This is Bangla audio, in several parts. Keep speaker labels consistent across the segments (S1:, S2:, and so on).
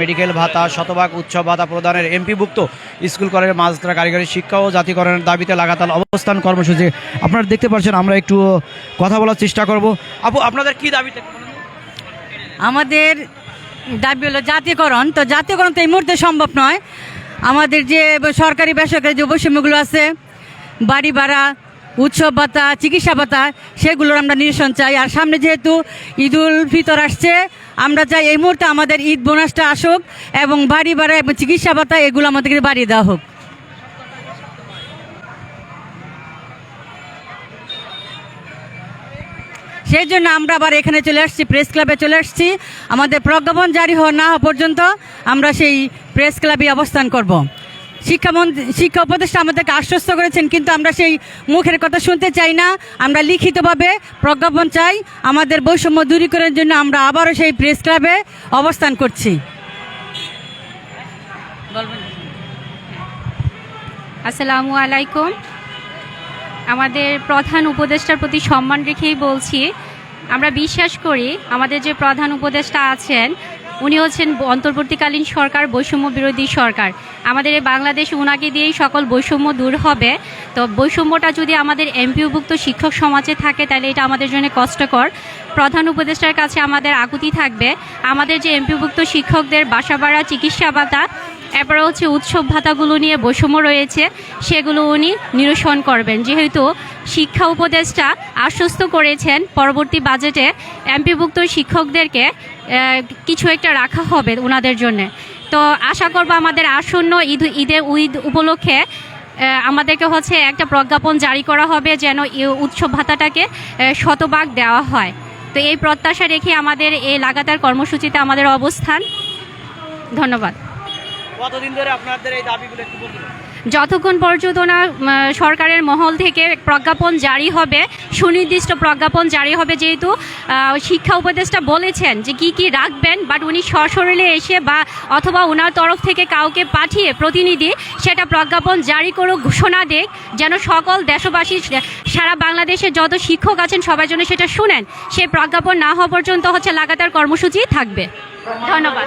S1: মেডিকেল ভাতা, শতভাগ উৎসব ভাতা প্রদানের এমপিভুক্ত স্কুল, কলেজের মাঝরা কারিগরি শিক্ষা ও জাতিকরণের দাবিতে লাগাতার অবস্থান কর্মসূচি। আপনারা দেখতে পাচ্ছেন, আমরা একটু কথা বলার চেষ্টা করব। আপু, আপনাদের কি দাবিতে
S2: আমাদের দাবি হলো জাতীয়করণ। তো জাতীয়করণ তো এই মুহূর্তে সম্ভব নয়। আমাদের যে সরকারি বেসরকারি যে বৈষম্যগুলো আছে, বাড়ি ভাড়া উৎসব ভাতা, চিকিৎসা ভাতা, সেগুলোর আমরা নিরসন চাই। আর সামনে যেহেতু ঈদ উল ফিতর আসছে আমরা চাই এই মুহূর্তে আমাদের ঈদ বোনাসটা আসুক এবং বাড়ি ভাড়া এবং চিকিৎসা ভাতা এগুলো আমাদেরকে বাড়িয়ে দেওয়া হোক। সেই জন্য আমরা আবার এখানে চলে আসছি প্রেস ক্লাবে চলে আসছি। আমাদের প্রজ্ঞাপন জারি হওয়া না হওয়া পর্যন্ত আমরা সেই প্রেস ক্লাবে অবস্থান করব। শিক্ষামন্ত্রী শিক্ষা উপদেষ্টা আমাদেরকে আশ্বস্ত করেছেন, কিন্তু আমরা সেই মুখের কথা শুনতে চাই না। আমরা লিখিতভাবে প্রজ্ঞাপন চাই। আমাদের বৈষম্য দূরীকরণের জন্য আমরা আবারও সেই প্রেস ক্লাবে অবস্থান করছি।
S3: আসসালামু আলাইকুম। আমাদের প্রধান উপদেষ্টার প্রতি সম্মান রেখেই বলছি, আমরা বিশ্বাস করি আমাদের যে প্রধান উপদেষ্টা আছেন উনি হচ্ছেন অন্তর্বর্তীকালীন সরকার, বৈষম্য বিরোধী সরকার। আমাদের এই বাংলাদেশ উনাকে দিয়েই সকল বৈষম্য দূর হবে। তো বৈষম্যটা যদি আমাদের এমপিওভুক্ত শিক্ষক সমাজে থাকে, তাহলে এটা আমাদের জন্য কষ্টকর। প্রধান উপদেষ্টার কাছে আমাদের আকুতি থাকবে। আমাদের যে এমপিভুক্ত শিক্ষকদের বাসা ভাড়া, চিকিৎসা ভাতা এরপরে হচ্ছে উৎসব ভাতাগুলো নিয়ে বৈষম্য রয়েছে, সেগুলো উনি নিরসন করবেন। যেহেতু শিক্ষা উপদেষ্টা আশ্বস্ত করেছেন, পরবর্তী বাজেটে এমপিভুক্ত শিক্ষকদেরকে কিছু একটা রাখা হবে ওনাদের জন্য। তো আশা করব আমাদের আসন্ন ঈদ ঈদের ঈদ উপলক্ষে আমাদেরকে হচ্ছে একটা প্রজ্ঞাপন জারি করা হবে যেন উৎসব ভাতাটাকে শতভাগ দেওয়া হয়। তো এই প্রত্যাশা রেখে আমাদের এই লাগাতার কর্মসূচিতে আমাদের অবস্থান। ধন্যবাদ।
S1: কতদিন ধরে আপনাদের এই দাবিগুলো একটু
S3: যতক্ষণ পর্যন্ত না সরকারের মহল থেকে প্রজ্ঞাপন জারি হবে সুনির্দিষ্ট প্রজ্ঞাপন জারি হবে যেহেতু শিক্ষা উপদেষ্টা বলেছেন যে কি কি রাখবেন বাট উনি সশরীরে এসে বা অথবা ওনার তরফ থেকে কাউকে পাঠিয়ে প্রতিনিধি সেটা প্রজ্ঞাপন জারি করে ঘোষণা দেখ যেন সকল দেশবাসী সারা বাংলাদেশে যত শিক্ষক আছেন সবাই জন্য সেটা শুনেন। সেই প্রজ্ঞাপন না হওয়া পর্যন্ত হচ্ছে লাগাতার কর্মসূচি থাকবে। ধন্যবাদ।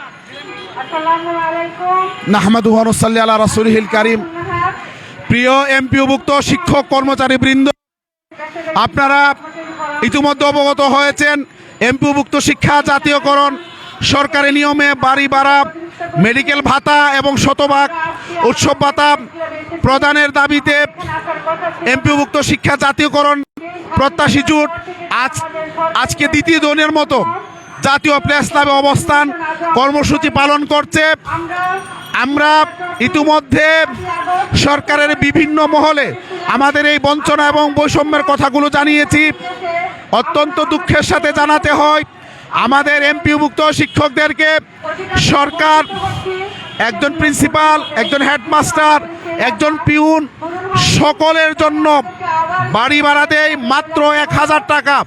S4: নাহমাদু হনুসাল্লি আলা রাসুলহিল কারিম। প্রিয় এমপিওভুক্ত শিক্ষক কর্মচারী বৃন্দ, আপনারা ইতিমধ্যে অবগত হয়েছেন, এমপিওভুক্ত শিক্ষা জাতীয়করণ, সরকারি নিয়মে বাড়ি ভাড়া, মেডিকেল ভাতা এবং শতভাগ উৎসব ভাতা প্রদানের দাবিতে এমপিওভুক্ত শিক্ষা জাতীয়করণ প্রত্যাশী জোট আজ আজকে দ্বিতীয় দিনের মতো জাতীয় প্রেস ক্লাবে অবস্থান, কর্মসূচি পালন করছে। আমরা ইতিমধ্যে সরকারের বিভিন্ন মহলে আমাদের এই বঞ্চনা এবং বৈষম্যের কথাগুলো জানিয়েছি। অত্যন্ত দুঃখের সাথে জানাতে হয়, আমাদের এমপিভুক্ত শিক্ষকদেরকে সরকার, একজন প্রিন্সিপাল, একজন হেডমাস্টার, একজন পিউন, সকলের জন্য বাড়ি ভাড়া দেয় মাত্র এক হাজার টাকা।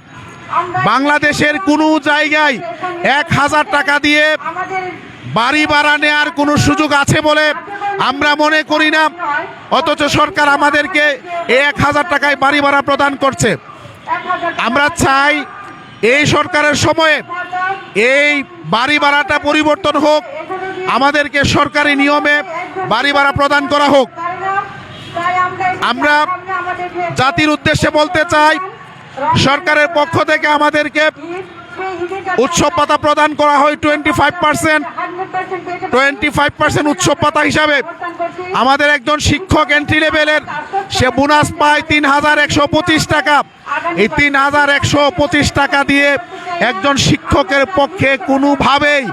S4: বাংলাদেশের কোনো জায়গায় এক হাজার টাকা দিয়ে বাড়ি ভাড়া নেওয়ার কোনো সুযোগ আছে বলে আমরা মনে করি না। অথচ সরকার আমাদেরকে এক হাজার টাকায় বাড়ি ভাড়া প্রদান করছে। আমরা চাই এই সরকারের সময়ে এই বাড়ি ভাড়াটা পরিবর্তন হোক, আমাদেরকে সরকারি নিয়মে বাড়ি ভাড়া প্রদান করা হোক। আমরা জাতির উদ্দেশ্যে বলতে চাই সরকারের পক্ষ থেকে আমাদেরকে উৎসব পাতা প্রদান করা হয় twenty five percent twenty five percent উৎসব পাতা হিসাবে। আমাদের একজন শিক্ষক এন্ট্রি লেভেলের সে বোনাস পায় তিন হাজার একশো পঁচিশ টাকা। এই তিন হাজার একশো পঁচিশ টাকা দিয়ে একজন শিক্ষকের পক্ষে কোনোভাবেই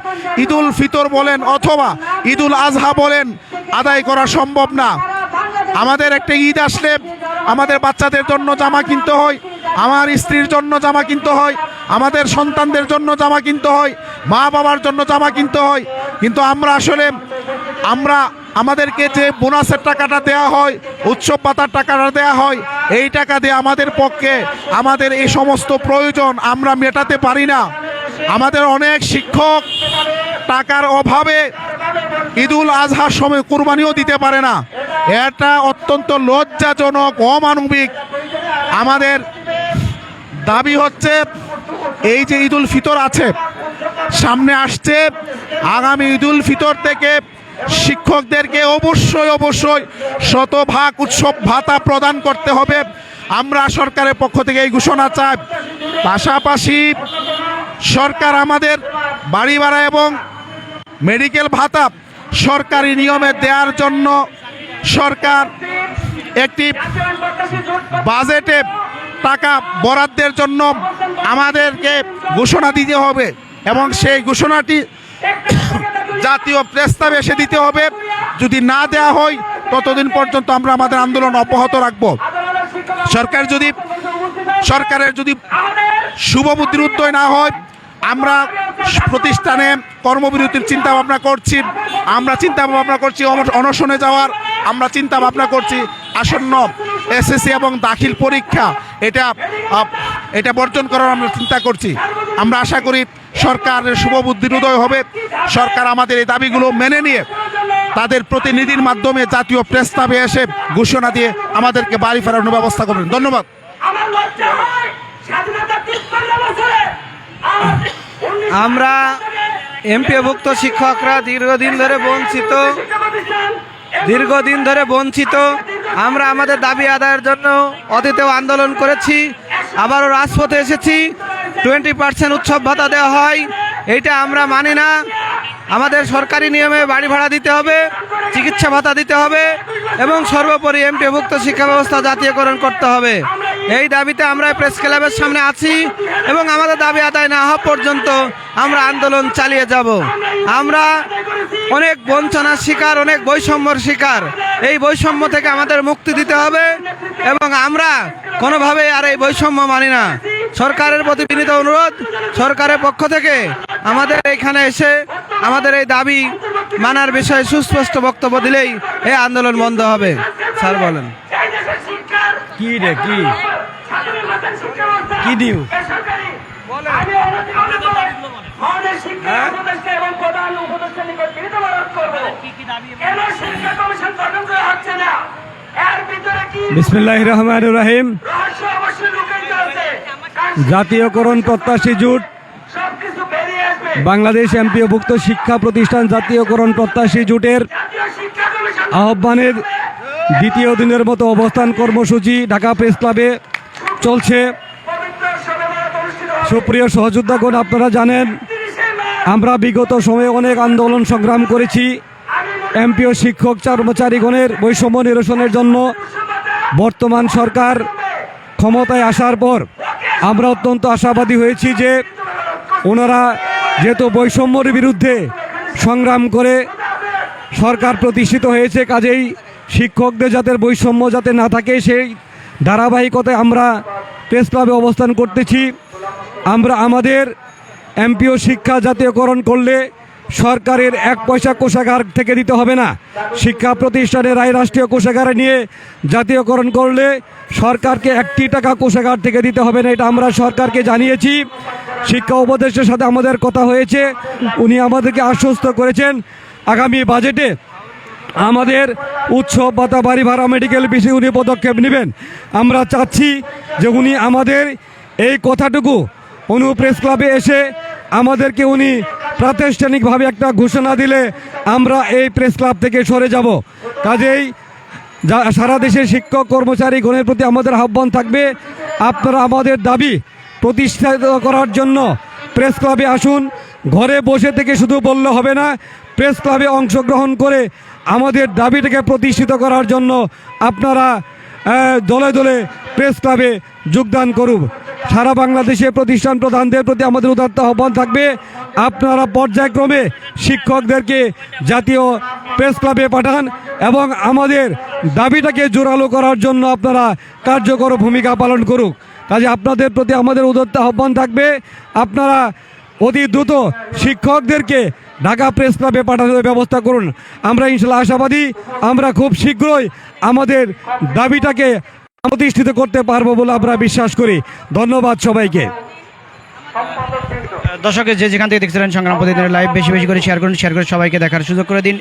S4: ঈদুল ফিতর বলেন অথবা ঈদুল আজহা বলেন আদায় করা সম্ভব না। আমাদের একটা ঈদ আসলে আমাদের বাচ্চাদের জন্য জামা কিনতে হয় আমার স্ত্রীর জন্য জামা কিনতে হয়, আমাদের সন্তানদের জন্য জামা কিনতে হয়, মা বাবার জন্য জামা কিনতে হয়। কিন্তু আমরা আসলে, আমরা আমাদেরকে যে বোনাসের টাকাটা দেওয়া হয়, উৎসব পাতার টাকাটা দেওয়া হয়, এই টাকা দিয়ে আমাদের পক্ষে আমাদের এই সমস্ত প্রয়োজন আমরা মেটাতে পারি না। আমাদের অনেক শিক্ষক টাকার অভাবে ঈদুল আজহার সময় কুরবানিও দিতে পারে না। এটা অত্যন্ত লজ্জাজনক, অমানবিক। আমাদের দাবি হচ্ছে এই যে ঈদুল ফিতর আছে, সামনে আসছে আগামী ঈদুল ফিতর থেকে শিক্ষকদেরকে অবশ্যই অবশ্যই শতভাগ উৎসব ভাতা প্রদান করতে হবে। আমরা সরকারের পক্ষ থেকে এই ঘোষণা চাই। পাশাপাশি সরকার আমাদের বাড়ি ভাড়া এবং মেডিকেল ভাতা সরকারি নিয়মে দেওয়ার জন্য সরকার একটি বাজেটে টাকা বরাদ্দের জন্য আমাদেরকে ঘোষণা দিতে হবে এবং সেই ঘোষণাটি জাতীয় প্রস্তাবে এসে দিতে হবে। যদি না দেওয়া হয়, ততদিন পর্যন্ত আমরা আমাদের আন্দোলন অব্যাহত রাখব। সরকার যদি সরকারের যদি শুভ বুদ্ধির উদ্যয় না হয়, আমরা প্রতিষ্ঠানে কর্মবিরতির চিন্তা ভাবনা করছি। আমরা চিন্তা ভাবনা করছি অন- অনশনে যাওয়ার। আমরা চিন্তা ভাবনা করছি আসন্ন এসএসসি এবং দাখিল পরীক্ষা এটা এটা বর্জন করার আমরা চিন্তা করছি। আমরা আশা করি সরকারের শুভ বুদ্ধির উদয় হবে। সরকার আমাদের এই দাবিগুলো মেনে নিয়ে তাদের প্রতিনিধির মাধ্যমে জাতীয় প্রস্তাবে এসে ঘোষণা দিয়ে আমাদেরকে বাড়ি ফেরানোর ব্যবস্থা করবেন। ধন্যবাদ।
S5: আমার
S6: এমপিভুক্ত শিক্ষকরা দীর্ঘদিন ধরে বঞ্চিত। দীর্ঘদিন ধরে বঞ্চিত। আমরা আমাদের দাবি আদায়ের জন্য অতীতেও আন্দোলন করেছি, আবারও রাজপথে এসেছি। টোয়েন্টি পার্সেন্ট উৎসব ভাতা দেওয়া হয়, এইটা আমরা মানি না। আমাদের সরকারি নিয়মে বাড়ি ভাড়া দিতে হবে, চিকিৎসা ভাতা দিতে হবে, এবং সর্বোপরি এমপিভুক্ত শিক্ষা ব্যবস্থা জাতীয়করণ করতে হবে। এই দাবিতে আমরা প্রেস ক্লাবের সামনে আছি এবং আমাদের দাবি আদায় না হওয়া পর্যন্ত আমরা আন্দোলন চালিয়ে যাব। আমরা অনেক বঞ্চনার শিকার, অনেক বৈষম্যর শিকার। এই বৈষম্য থেকে আমাদের মুক্তি দিতে হবে এবং আমরা কোনোভাবেই আর এই বৈষম্য মানি না। সরকারের প্রতি বিনীত অনুরোধ, সরকারের পক্ষ থেকে আমাদের এখানে এসে আমাদের এই দাবি মানার বিষয়ে সুস্পষ্ট বক্তব্য দিলেই এই আন্দোলন বন্ধ হবে। স্যার বলেন।
S1: কি রে কি? কি
S7: বিসমিল্লাহ রহমান রাহিম।
S5: কারণ
S7: জাতীয়করণ প্রত্যাশী জোট।
S5: সবকিছু বেরিয়ে আসবে।
S7: বাংলাদেশ এমপিওভুক্ত শিক্ষা প্রতিষ্ঠান জাতীয়করণ প্রত্যাশী জোটের আহ্বানের দ্বিতীয় দিনের মতো অবস্থান কর্মসূচি ঢাকা প্রেস ক্লাবে চলছে। সুপ্রিয় সহযোদ্ধাগণ, আপনারা জানেন, আমরা বিগত সময়ে অনেক আন্দোলন সংগ্রাম করেছি। এমপিও, শিক্ষক, কর্মচারীগণের বৈষম্য নিরসনের জন্য বর্তমান সরকার ক্ষমতায় আসার পর আমরা অত্যন্ত আশাবাদী হয়েছি যে ওনারা যেহেতু বৈষম্যর বিরুদ্ধে সংগ্রাম করে সরকার প্রতিষ্ঠিত হয়েছে, কাজেই শিক্ষকদের যাতে বৈষম্য যাতে না থাকে, সেই ধারাবাহিকতায় আমরা প্রেস ক্লাবে অবস্থান করতেছি। আমরা আমাদের এমপিও শিক্ষা জাতীয়করণ করলে সরকারের এক পয়সা কোষাগার থেকে দিতে হবে না। শিক্ষা প্রতিষ্ঠানের আয় রাষ্ট্রীয় কোষাগারে নিয়ে জাতীয়করণ করলে সরকারকে একটি টাকা কোষাগার থেকে দিতে হবে না, এটা আমরা সরকারকে জানিয়েছি। শিক্ষা উপদেষ্টার সাথে আমাদের কথা হয়েছে, উনি আমাদেরকে আশ্বস্ত করেছেন। আগামী বাজেটে আমাদের উৎসব ভাতা বাড়ি ভাড়া মেডিকেল বিষয়ে উনি পদক্ষেপ নেবেন। আমরা চাচ্ছি যে উনি আমাদের এই কথাটুকু অনু প্রেস ক্লাবে এসে আমাদেরকে উনি প্রাতিষ্ঠানিকভাবে একটা ঘোষণা দিলে আমরা এই প্রেস ক্লাব থেকে সরে যাব। কাজেই যা সারা দেশের শিক্ষক, কর্মচারী, গণের প্রতি আমাদের আহ্বান থাকবে, আপনারা আমাদের দাবি প্রতিষ্ঠিত করার জন্য প্রেস ক্লাবে আসুন। ঘরে বসে থেকে শুধু বললে হবে না প্রেস ক্লাবে অংশগ্রহণ করে আমাদের দাবিটাকে প্রতিষ্ঠিত করার জন্য আপনারা দলে দলে প্রেস ক্লাবে যোগদান করুন। সারা বাংলাদেশে প্রতিষ্ঠান প্রধানদের প্রতি আমাদের উদাত্ত আহ্বান থাকবে। আপনারা পর্যায়ক্রমে শিক্ষকদেরকে জাতীয় প্রেস ক্লাবে পাঠান এবং আমাদের দাবিটাকে জোরালো করার জন্য আপনারা কার্যকর ভূমিকা পালন করুক। কাজে আপনাদের প্রতি আমাদের উদত্ত আহ্বান থাকবে। আপনারা অতি দ্রুত শিক্ষকদেরকে ঢাকা প্রেস ক্লাবে পাঠানোর ব্যবস্থা করুন। আমরা ইনশাল্লাহ আশাবাদী, আমরা খুব শীঘ্রই আমাদের দাবিটাকে প্রতিষ্ঠিত করতে পারব বলে আমরা বিশ্বাস করি। ধন্যবাদ সবাইকে।
S1: দর্শকের যে যেখান থেকে দেখছিলেন সংগ্রাম প্রতিদিনের লাইভ বেশি বেশি করে শেয়ার করুন শেয়ার করে সবাইকে দেখার সুযোগ করে দিন।